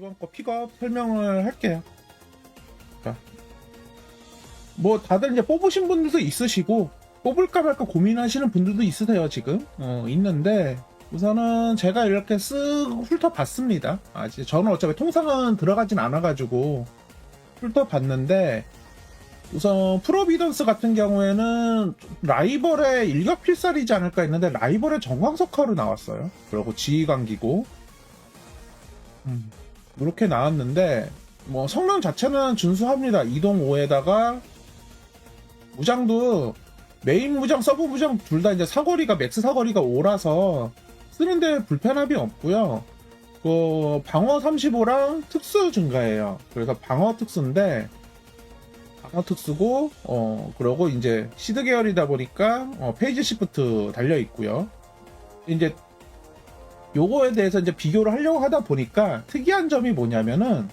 이번 거 픽업 설명을 할게요. 자, 뭐 다들 이제 뽑으신 분들도 있으시고 뽑을까 말까 고민하시는 분들도 있으세요 지금 어, 있는데 우선은 제가 이렇게 쓱 훑어봤습니다. 아, 이제 저는 어차피 통상은 들어가진 않아가지고 훑어봤는데 우선 프로비던스 같은 경우에는 라이벌의 일격 필살이지 않을까 했는데 라이벌의 정광석화로 나왔어요. 그리고 지휘관기고 음, 이렇게 나왔는데 뭐 성능 자체는 준수합니다. 이동 5에다가 무장도 메인 무장, 서브 무장 둘 다 이제 사거리가 맥스 사거리가 5라서 쓰는데 불편함이 없고요. 그 방어 35랑 특수 증가예요. 그래서 방어 특수인데 방어 특수고 어 그러고 이제 시드 계열이다 보니까 어, 페이지 시프트 달려 있고요. 이제 요거에 대해서 이제 비교를 하려고 하다 보니까 특이한 점이 뭐냐면은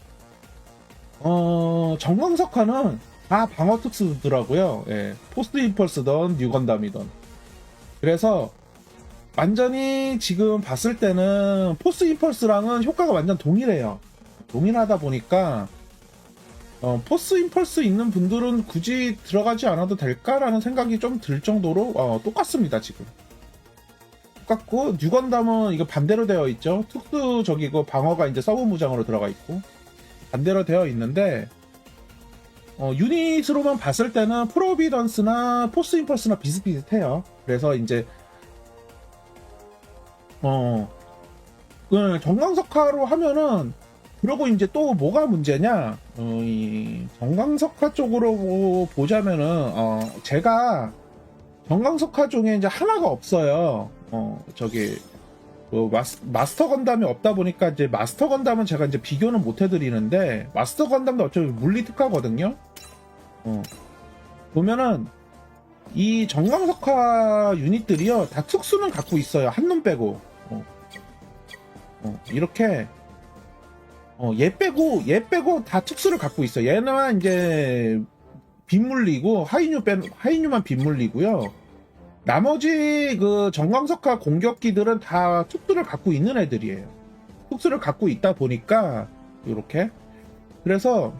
어 정광석화는 다 방어 특수더라고요. 예, 포스트 임펄스던 뉴건담이던. 그래서 완전히 지금 봤을 때는 포스트 임펄스랑은 효과가 완전 동일해요. 동일하다 보니까 어, 포스 임펄스 있는 분들은 굳이 들어가지 않아도 될까라는 생각이 좀 들 정도로 어, 똑같습니다 지금. 똑같고 뉴건담은 이거 반대로 되어 있죠. 특수 적이고 방어가 이제 서브 무장으로 들어가 있고 반대로 되어 있는데 어, 유닛으로만 봤을 때는 프로비던스나 포스 임펄스나 비슷비슷해요. 그래서 이제 어그 정광석화로 하면은 그러고 이제 또 뭐가 문제냐? 어, 이 정광석화 쪽으로 보- 보자면은 어, 제가 정광석화 중에 이제 하나가 없어요. 어 저기 뭐 마스, 마스터 건담이 없다 보니까 이제 마스터 건담은 제가 이제 비교는 못 해드리는데 마스터 건담도 어차피 물리 특화거든요. 어 보면은 이 정광석화 유닛들이요 다 특수는 갖고 있어요 한 놈 빼고 어. 어, 이렇게 어, 얘 빼고 얘 빼고 다 특수를 갖고 있어. 얘는 이제 빗물리고 하이뉴 빼 하이뉴만 빗물리고요. 나머지 그 정광석화 공격기들은 다 특수를 갖고 있는 애들이에요. 특수를 갖고 있다 보니까 이렇게 그래서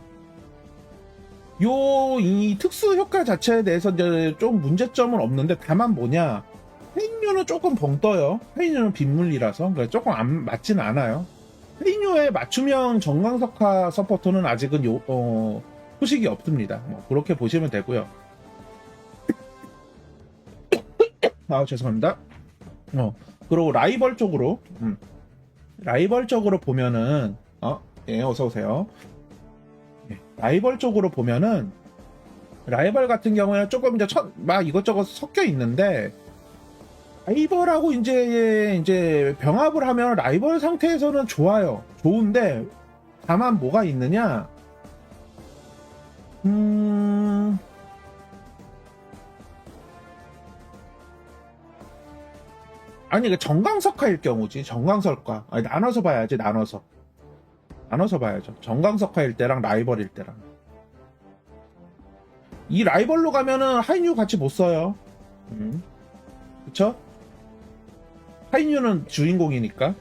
요 이 특수 효과 자체에 대해서 이제 좀 문제점은 없는데 다만 뭐냐 페인류는 조금 벙 떠요. 페인류는 빗물리라서 그래서 조금 안 맞지는 않아요. 페인류의 맞춤형 정광석화 서포터는 아직은 요, 어, 소식이 없습니다. 뭐 그렇게 보시면 되고요. 아 죄송합니다. 어 그리고 라이벌 쪽으로 음. 라이벌 쪽으로 보면은 어예 어서 오세요. 예, 라이벌 쪽으로 보면은 라이벌 같은 경우에는 조금 이제 첫, 막 이것저것 섞여 있는데 라이벌하고 이제 이제 병합을 하면 라이벌 상태에서는 좋아요. 좋은데 다만 뭐가 있느냐? 음. 아니 그 정광석화일 경우지 정광석화 아니 나눠서 봐야지 나눠서 나눠서 봐야죠 정광석화일 때랑 라이벌일 때랑 이 라이벌로 가면은 하이뉴 같이 못 써요 음. 그쵸? 하이뉴는 주인공이니까.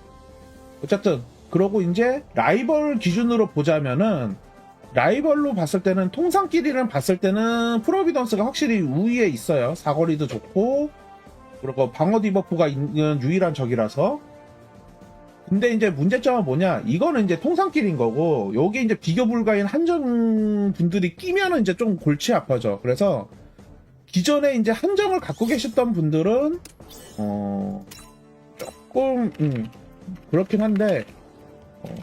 어쨌든, 그러고 이제 라이벌 기준으로 보자면은, 라이벌로 봤을 때는, 통상끼리는 봤을 때는 프로비던스가 확실히 우위에 있어요. 사거리도 좋고, 그리고 방어 디버프가 있는 유일한 적이라서. 근데 이제 문제점은 뭐냐? 이거는 이제 통상끼리인 거고, 여기 이제 비교 불가인 한정 분들이 끼면은 이제 좀 골치 아파져. 그래서, 기존에 이제 한정을 갖고 계셨던 분들은, 어, 조금 음, 그렇긴 한데 어,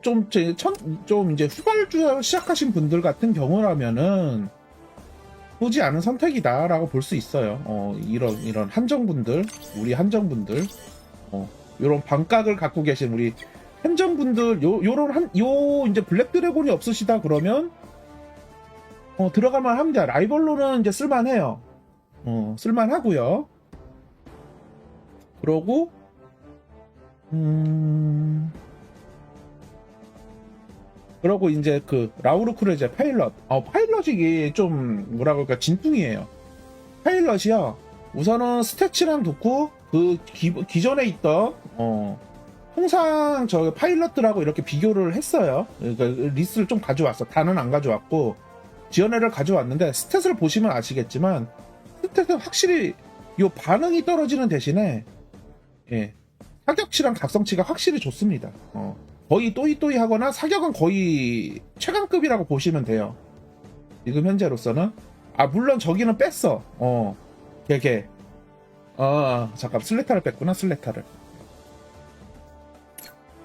좀, 제, 천, 좀 이제 후발주 시작하신 분들 같은 경우라면은 보지 않은 선택이다라고 볼 수 있어요. 어, 이런 이런 한정분들, 우리 한정분들, 어, 이런 반각을 갖고 계신 우리 한정분들, 요 요런 한, 요 이제 블랙 드래곤이 없으시다 그러면 어, 들어갈만 합니다. 라이벌로는 이제 쓸만해요. 어, 쓸만하고요. 그러고 음 그러고 이제 그 라우르 크루제 파일럿 어 파일럿이 좀 뭐라 그럴까 진퉁이에요 파일럿이요 우선은 스태치랑 좋고 그 기, 기존에 있던 어 통상 저 파일럿들하고 이렇게 비교를 했어요. 그러니까 리스를 좀 가져왔어. 다는 안 가져왔고 지원회를 가져왔는데 스탯을 보시면 아시겠지만 스탯은 확실히 요 반응이 떨어지는 대신에 예, 사격치랑 각성치가 확실히 좋습니다. 어, 거의 또이또이 하거나 사격은 거의 최강급이라고 보시면 돼요. 지금 현재로서는 아 물론 저기는 뺐어. 어, 걔걔. 어 잠깐 슬레타를 뺐구나 슬레타를.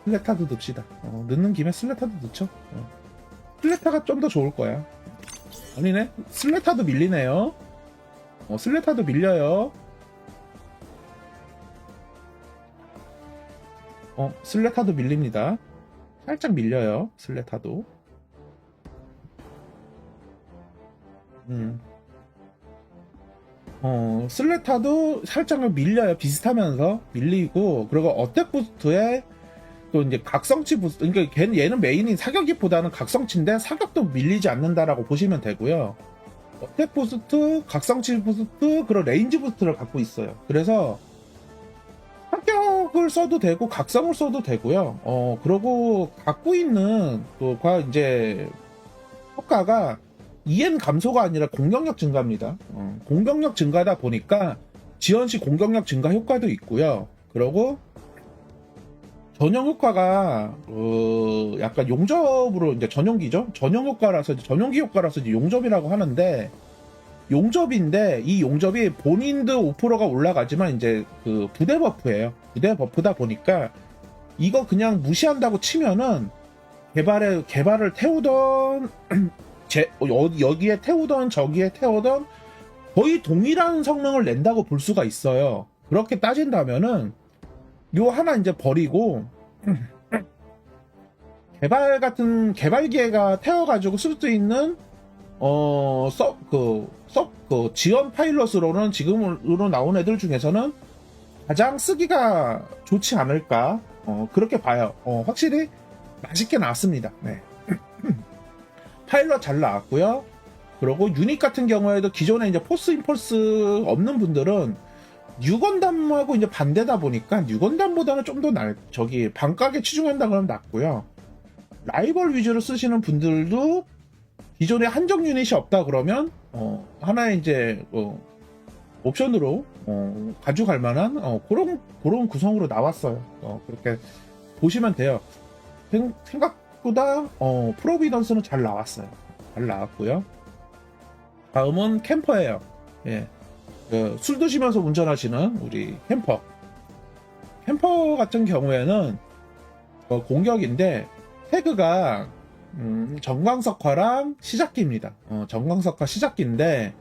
슬레타도 넣읍시다. 어, 넣는 김에 슬레타도 넣죠. 어. 슬레타가 좀 더 좋을 거야. 아니네. 슬레타도 밀리네요. 어, 슬레타도 밀려요. 어, 슬레타도 밀립니다. 살짝 밀려요. 슬레타도. 음. 어, 슬레타도 살짝 밀려요. 비슷하면서 밀리고 그리고 어택 부스트에 또 이제 각성치 부스트 그러니까 걔는 얘는 메인인 사격기보다는 각성치인데 사격도 밀리지 않는다라고 보시면 되고요. 어택 부스트, 각성치 부스트, 그런 레인지 부스트를 갖고 있어요. 그래서 사격을 써도 되고 각성을 써도 되고요. 어 그러고 갖고 있는 또과 이제 효과가 EN 감소가 아니라 공격력 증가입니다. 어, 공격력 증가다 보니까 지원시 공격력 증가 효과도 있고요. 그리고 전용 효과가 어, 약간 용접으로 이제 전용기죠. 전용 효과라서 전용기 효과라서 용접이라고 하는데 용접인데 이 용접이 본인도 5%가 올라가지만 이제 그 부대 버프예요. 부대 버프다 보니까 이거 그냥 무시한다고 치면은 개발에 개발을 태우던 제, 어, 여기에 태우던 저기에 태우던 거의 동일한 성능을 낸다고 볼 수가 있어요. 그렇게 따진다면은 요 하나 이제 버리고 개발 같은 개발 기회가 태워가지고 쓸 수 있는 어 서 그 서 그 지원 파일럿으로는 지금으로 나온 애들 중에서는 가장 쓰기가 좋지 않을까 어 그렇게 봐요. 어 확실히 맛있게 나왔습니다. 네. 파일럿 잘 나왔고요. 그리고 유닛 같은 경우에도 기존에 이제 포스 임펄스 없는 분들은 뉴건담하고 이제 반대다 보니까 뉴건담보다는 좀 더 날, 저기 반가게 치중한다 그러면 낫고요. 라이벌 위주로 쓰시는 분들도 기존에 한정 유닛이 없다 그러면 어, 하나의 이제 어, 옵션으로 어, 가져갈 만한 어, 그런 그런 구성으로 나왔어요. 어, 그렇게 보시면 돼요. 생- 생각보다 어, 프로비던스는 잘 나왔어요. 잘 나왔고요. 다음은 캠퍼예요. 예. 그, 술 드시면서 운전하시는 우리 캠퍼. 캠퍼 같은 경우에는 어, 공격인데 태그가 음, 정광석화랑 시작기입니다. 어, 정광석화 시작기인데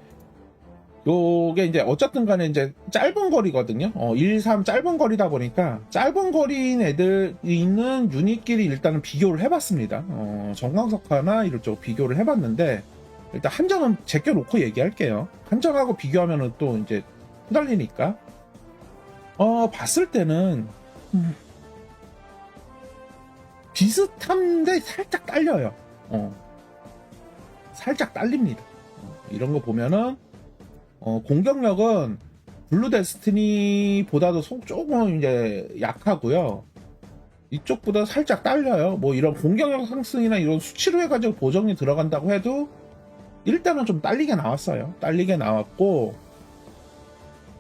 요게 이제 어쨌든 간에 이제 짧은 거리거든요. 어, 1, 3 짧은 거리다 보니까 짧은 거리인 애들이 있는 유닛끼리 일단은 비교를 해봤습니다. 어, 정광석화나 이럴 쪽 비교를 해봤는데 일단 한정은 제껴놓고 얘기할게요. 한정하고 비교하면은 또 이제 후달리니까. 어, 봤을 때는, 음, 비슷한데 살짝 딸려요. 어, 살짝 딸립니다. 어, 이런 거 보면은, 어, 공격력은 블루 데스티니보다도 속 조금 이제 약하고요. 이쪽보다 살짝 딸려요. 뭐 이런 공격력 상승이나 이런 수치로 해가지고 보정이 들어간다고 해도 일단은 좀 딸리게 나왔어요. 딸리게 나왔고,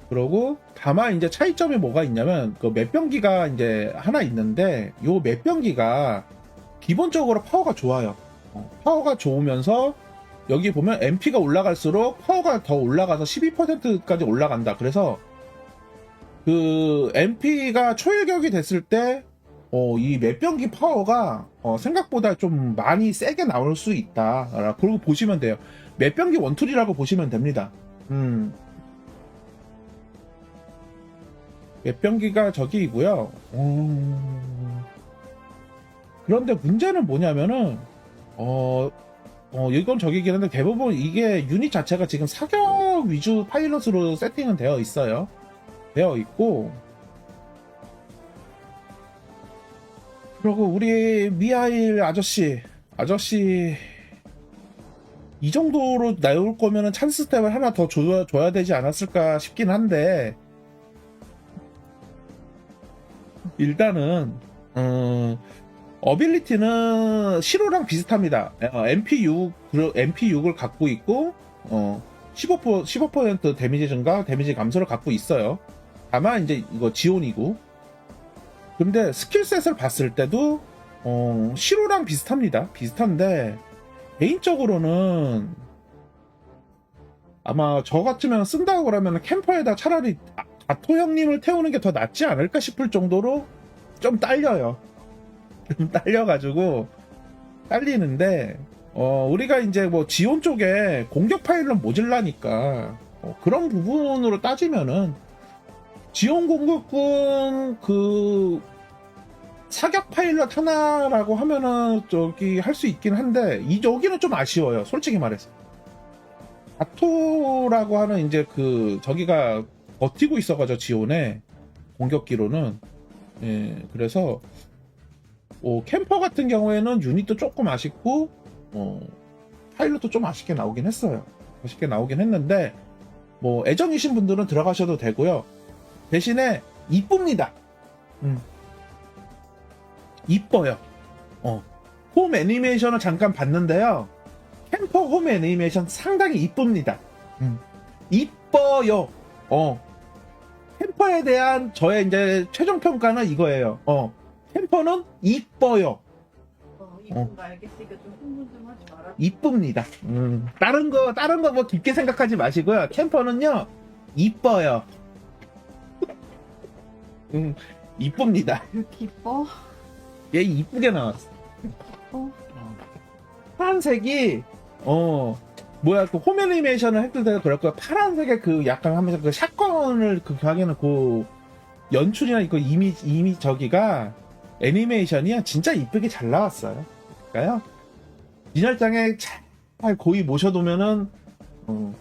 그러고 다만 이제 차이점이 뭐가 있냐면 그 맷병기가 이제 하나 있는데 요 맷병기가 기본적으로 파워가 좋아요. 어, 파워가 좋으면서 여기 보면 MP가 올라갈수록 파워가 더 올라가서 12%까지 올라간다. 그래서 그 MP가 초일격이 됐을 때 어, 이 맷병기 파워가 어, 생각보다 좀 많이 세게 나올 수 있다. 그리고 보시면 돼요. 맷병기 원툴이라고 보시면 됩니다. 음. 맷병기가 저기이고요. 음. 그런데 문제는 뭐냐면은 어, 어 이건 저기긴 한데 대부분 이게 유닛 자체가 지금 사격 위주 파일럿으로 세팅은 되어 있어요. 되어 있고 그리고 우리 미하일 아저씨 아저씨 이 정도로 나올 거면은 찬스 스텝을 하나 더 줘야, 줘야 되지 않았을까 싶긴 한데 일단은 음, 어빌리티는 시로랑 비슷합니다. 어, MP6, MP6을 갖고 있고, 어, 15%, 15% 데미지 증가, 데미지 감소를 갖고 있어요. 다만, 이제 이거 지온이고. 근데 스킬셋을 봤을 때도, 어, 시로랑 비슷합니다. 비슷한데, 개인적으로는, 아마 저 같으면 쓴다고 그러면 캠퍼에다 차라리 아- 아토 형님을 태우는 게 더 낫지 않을까 싶을 정도로 좀 딸려요. 좀 딸려가지고 딸리는데 어 우리가 이제 뭐 지온 쪽에 공격 파일은 모질라니까 어, 그런 부분으로 따지면은 지온 공격군 그 사격 파일럿 하나라고 하면은 저기 할 수 있긴 한데 이 여기는 좀 아쉬워요 솔직히 말해서 아토라고 하는 이제 그 저기가 버티고 있어가지고 지온에. 공격기로는. 예 그래서 어, 캠퍼 같은 경우에는 유닛도 조금 아쉽고 어, 파일럿도 좀 아쉽게 나오긴 했어요. 아쉽게 나오긴 했는데 뭐 애정이신 분들은 들어가셔도 되고요. 대신에 이쁩니다. 음. 이뻐요. 어. 홈 애니메이션을 잠깐 봤는데요. 캠퍼 홈 애니메이션 상당히 이쁩니다. 음. 이뻐요. 어 캠퍼에 대한 저의 이제 최종 평가는 이거예요. 어, 캠퍼는 이뻐요. 어, 이쁜 거 알겠으니까 좀 흥분 좀 하지 마라. 이쁩니다. 음, 다른 거 다른 거 뭐 깊게 생각하지 마시고요. 캠퍼는요 이뻐요. 음, 이쁩니다. 기뻐? 얘 이쁘게 나왔어. 어? 파란색이 어 뭐야 그 홈 애니메이션을 했을 때가 거야. 파란색의 그 약간 하면서 그 샷건을 그 하기에는 그 연출이나 그 이미 이미 저기가 애니메이션이 진짜 이쁘게 잘 나왔어요. 그러니까요. 진열장에 잘 고이 모셔두면은 어,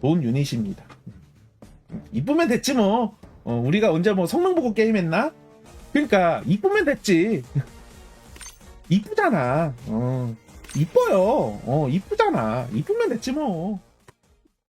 좋은 유닛입니다. 음, 이쁘면 됐지 뭐. 어, 우리가 언제 뭐 성능 보고 게임했나? 그러니까 이쁘면 됐지. 이쁘잖아. 어. 이뻐요. 어, 이쁘잖아. 이쁘면 됐지 뭐.